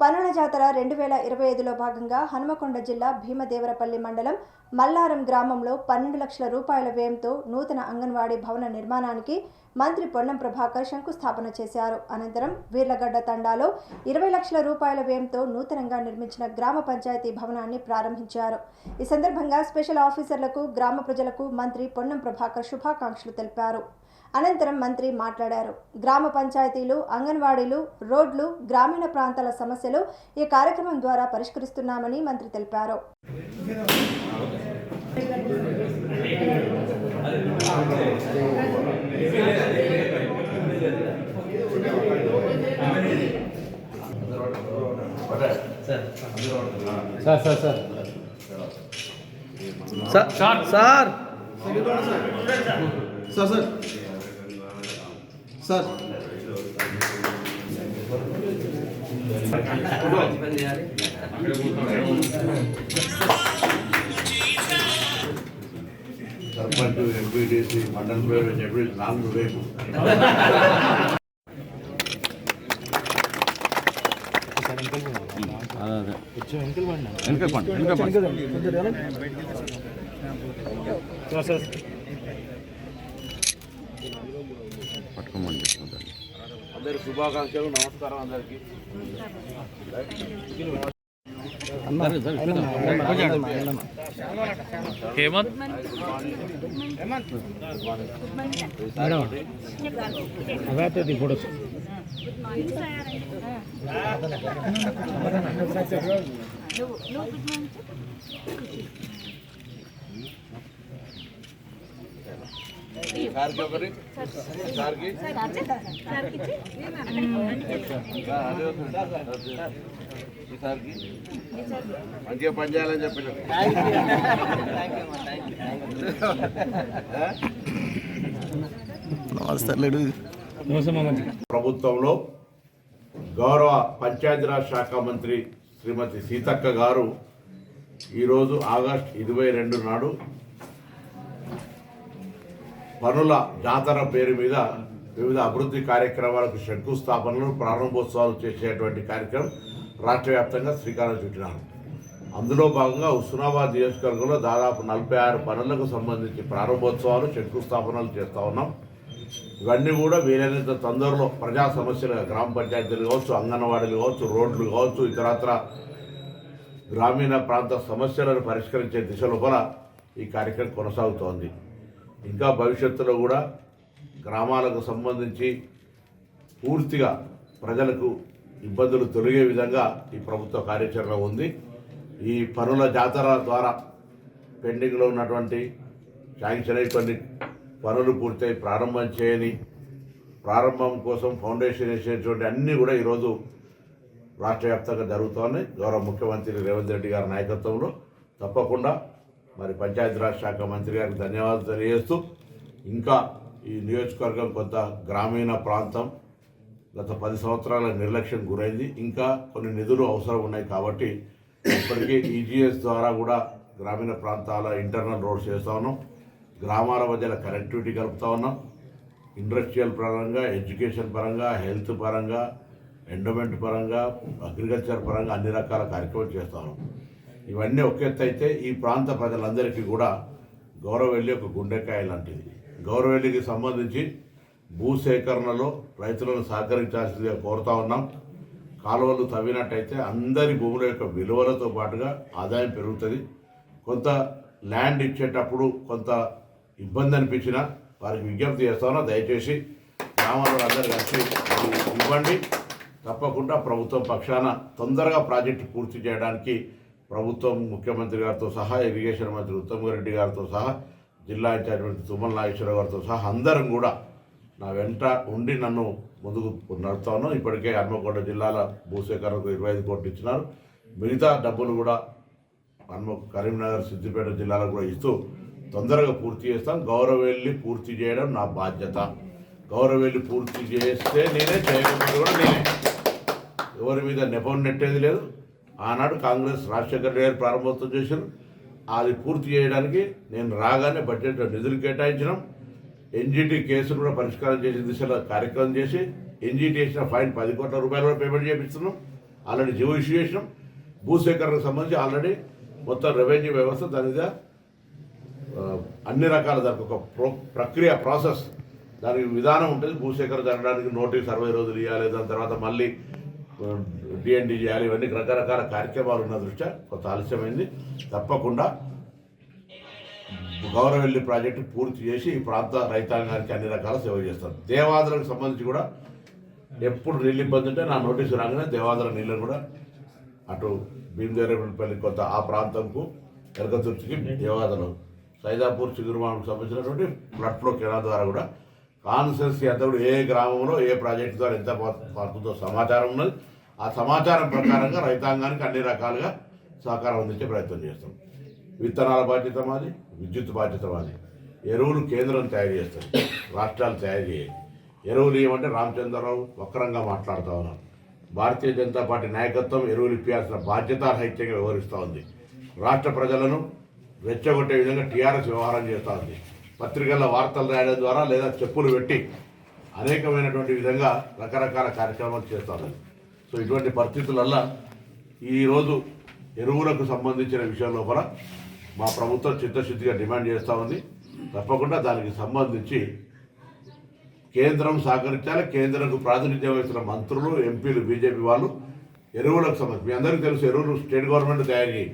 పనుల జాతర రెండు వేల ఇరవై ఐదులో భాగంగా హనుమకొండ జిల్లా భీమదేవరపల్లి మండలం మల్లారం గ్రామంలో పన్నెండు లక్షల రూపాయల వ్యయంతో నూతన అంగన్వాడీ భవన నిర్మాణానికి మంత్రి పొన్నం ప్రభాకర్ శంకుస్థాపన చేశారు. అనంతరం వీర్లగడ్డ తండాలో ఇరవై లక్షల రూపాయల వ్యయంతో నూతనంగా నిర్మించిన గ్రామ పంచాయతీ భవనాన్ని ప్రారంభించారు. ఈ సందర్భంగా స్పెషల్ ఆఫీసర్లకు గ్రామ ప్రజలకు మంత్రి పొన్నం ప్రభాకర్ శుభాకాంక్షలు తెలిపారు. అనంతరం మంత్రి మాట్లాడారు. గ్రామ పంచాయతీలు అంగన్వాడీలు రోడ్లు గ్రామీణ ప్రాంతాల సమస్యలు ఈ కార్యక్రమం ద్వారా పరిష్కరిస్తున్నామని మంత్రి తెలిపారు. Sir sir sir. Sir. Sir. Sir sir. Sir sir sarpanch MPTC మండల పేరు చెప్పి నాలుగు రేపు వెనకాల పండి వెనకాల పండి పట్టుకోమని అందరికి శుభాకాంక్షలు నమస్కారం అందరికి. హేమంత్? అదే ఫోటో సార్కి ఒకటి సార్కి అదే మంచిగా పనిచేయాలని చెప్పిన ప్రభుత్వంలో గౌరవ పంచాయతీరాజ్ శాఖ మంత్రి శ్రీమతి సీతక్క గారు ఈరోజు ఆగస్ట్ ఇరవై రెండు నాడు పనుల జాతర పేరు మీద వివిధ అభివృద్ధి కార్యక్రమాలకు శంకుస్థాపనలు ప్రారంభోత్సవాలు చేసేటువంటి కార్యక్రమం రాష్ట్ర వ్యాప్తంగా శ్రీకారం చుట్టినారు. అందులో భాగంగా హుస్నాబాద్ నియోజకవర్గంలో దాదాపు నలభై ఆరు పనులకు సంబంధించి ప్రారంభోత్సవాలు శంకుస్థాపనలు చేస్తూ ఉన్నాం. ఇవన్నీ కూడా వీలైనంత తొందరలో ప్రజా సమస్యలు గ్రామ పంచాయతీలు కావచ్చు అంగన్వాడీలు కావచ్చు రోడ్లు కావచ్చు ఇతరత్ర గ్రామీణ ప్రాంత సమస్యలను పరిష్కరించే దిశ లోపల ఈ కార్యక్రమం కొనసాగుతోంది. ఇంకా భవిష్యత్తులో కూడా గ్రామాలకు సంబంధించి పూర్తిగా ప్రజలకు ఇబ్బందులు తొలగే విధంగా ఈ ప్రభుత్వ కార్యాచరణ ఉంది. ఈ పనుల జాతర ద్వారా పెండింగ్లో ఉన్నటువంటి శాంక్షన్ అయి కొన్ని పనులు పూర్తయి ప్రారంభం చేయని ప్రారంభం కోసం ఫౌండేషన్ వేసేటువంటి అన్నీ కూడా ఈరోజు రాష్ట్ర వ్యాప్తంగా జరుగుతోంది. గౌరవ ముఖ్యమంత్రి రేవంత్ రెడ్డి గారి నాయకత్వంలో తప్పకుండా మరి పంచాయతీరాజ్ శాఖ మంత్రి గారికి ధన్యవాదాలు తెలియజేస్తూ ఇంకా ఈ నియోజకవర్గం కొంత గ్రామీణ ప్రాంతం గత పది సంవత్సరాల నిర్లక్ష్యం గురైంది. ఇంకా కొన్ని నిధులు అవసరం ఉన్నాయి కాబట్టి ఇప్పటికే ఈజీఎస్ ద్వారా కూడా గ్రామీణ ప్రాంతాల ఇంటర్నల్ రోడ్స్ చేస్తూ ఉన్నాం. గ్రామాల మధ్యన కనెక్టివిటీ కలుపుతా ఉన్నాం. ఇండస్ట్రియల్ పరంగా ఎడ్యుకేషన్ పరంగా హెల్త్ పరంగా ఎండోమెంట్ పరంగా అగ్రికల్చర్ పరంగా అన్ని రకాల కార్యక్రమాలు చేస్తూ ఉన్నాం. ఇవన్నీ ఒక ఎత్తు అయితే ఈ ప్రాంత ప్రజలందరికీ కూడా గౌరవెల్లి ఒక గుండెకాయ లాంటిది. గౌరవెల్లికి సంబంధించి భూసేకరణలో రైతులను సహకరించాల్సిందిగా కోరుతా ఉన్నాం. కాలువలు తవ్వినట్టయితే అందరి భూముల యొక్క విలువలతో పాటుగా ఆదాయం పెరుగుతుంది. కొంత ల్యాండ్ ఇచ్చేటప్పుడు కొంత ఇబ్బంది అనిపించినా వారికి విజ్ఞప్తి చేస్తామన్నా దయచేసి గ్రామాల్లో అందరు కలిసి ఇవ్వండి. తప్పకుండా ప్రభుత్వం పక్షాన తొందరగా ప్రాజెక్టు పూర్తి చేయడానికి ప్రభుత్వం ముఖ్యమంత్రి గారితో సహా ఇరిగేషన్ మంత్రి ఉత్తమ్ రెడ్డి గారితో సహా జిల్లా ఇన్ఛార్జ్ మంత్రి తుమ్మల నాగేశ్వర గారితో సహా అందరం కూడా నా వెంట ఉండి నన్ను ముందుకు నడుపుతా ఇప్పటికే హన్మకొండ జిల్లాల భూసేకరణకు ఇరవై ఐదు కోట్లు ఇచ్చినారు. మిగతా డబ్బులు కూడా హన్మ కరీంనగర్ సిద్దిపేట జిల్లాలకు కూడా ఇస్తూ తొందరగా పూర్తి చేస్తాం. గౌరవెల్లి పూర్తి చేయడం నా బాధ్యత. గౌరవెల్లి పూర్తి చేస్తే నేనే చేయకపోతే కూడా నేనే. ఎవరి మీద నెపం నెట్టేది లేదు. ఆనాడు కాంగ్రెస్ రాజశేఖర రెడ్డి గారు ప్రారంభోత్సవం చేశారు. అది పూర్తి చేయడానికి నేను రాగానే బడ్జెట్లో నిధులు కేటాయించడం ఎన్జీటీ కేసును కూడా పరిష్కారం చేసే దిశలో కార్యక్రమం చేసి ఎన్జీటీ వేసిన ఫైన్ పది కోట్ల రూపాయలు కూడా పేమెంట్ చేపిస్తున్నాం. ఆల్రెడీ జీవో ఇష్యూ చేసినాం. భూసేకరణకు సంబంధించి ఆల్రెడీ మొత్తం రెవెన్యూ వ్యవస్థ దాని మీద అన్ని రకాల దానికి ఒక ప్రో ప్రక్రియ ప్రాసెస్. దానికి విధానం ఉంటుంది. భూసేకరణ జరగడానికి నోటీస్ అరవై రోజులు ఇవ్వాలి దాని తర్వాత మళ్ళీ డిఎన్డి చేయాలి ఇవన్నీ రకరకాల కార్యక్రమాలు ఉన్న దృష్ట్యా కొంత ఆలస్యమైంది. తప్పకుండా గౌరవెల్లి ప్రాజెక్టు పూర్తి చేసి ఈ ప్రాంత రైతాంగానికి అన్ని రకాల సేవ చేస్తారు దేవాదులకు సంబంధించి కూడా ఎప్పుడు నీళ్ళు ఇబ్బంది ఉంటే నా నోటీసు రాగానే దేవాదుల నీళ్ళను కూడా అటు భీమదేవరపల్లి కొంత ఆ ప్రాంతంకు ఎరకతుర్చికి దేవాదలు సైదాపూర్ చిగురుమాకు సంబంధించినటువంటి బ్లడ్ ఫ్లో కెనాల్ ద్వారా కూడా కాన్సెన్సీ అంతా కూడా ఏ గ్రామంలో ఏ ప్రాజెక్టు ద్వారా ఎంత పడుతుందో సమాచారం ఉన్నది ఆ సమాచారం ప్రకారంగా రైతాంగానికి అన్ని రకాలుగా సహకారం అందించే ప్రయత్నం చేస్తాం. విత్తనాల బాధ్యత మాది విద్యుత్ బాధ్యత మాది. ఎరువులు కేంద్రం తయారు చేస్తుంది రాష్ట్రాలు తయారు చేయాలి ఎరువులు ఏమంటే రామచంద్రరావు వక్రంగా మాట్లాడుతూ ఉన్నారు. భారతీయ జనతా పార్టీ నాయకత్వం ఎరువులు ఇప్పించాల్సిన బాధ్యత రహిత్యంగా వ్యవహరిస్తూ ఉంది. రాష్ట్ర ప్రజలను రెచ్చగొట్టే విధంగా టీఆర్ఎస్ వ్యవహారం చేస్తూ ఉంది. పత్రికల్లో వార్తలు రాయడం ద్వారా లేదా చెప్పులు పెట్టి అనేకమైనటువంటి విధంగా రకరకాల కార్యక్రమాలు చేస్తూ ఉంది. సో ఇటువంటి పరిస్థితులల్లో ఈరోజు ఎరువులకు సంబంధించిన విషయం లోపల మా ప్రభుత్వం చిత్తశుద్ధిగా డిమాండ్ చేస్తూ ఉంది. తప్పకుండా దానికి సంబంధించి కేంద్రం సహకరించాలి. కేంద్రంకు ప్రాతినిధ్యం వహిస్తున్న మంత్రులు ఎంపీలు బీజేపీ వాళ్ళు ఎరువులకు సంబంధించి మీ అందరికీ తెలుసు ఎరువులు స్టేట్ గవర్నమెంట్ తయారు చేయి.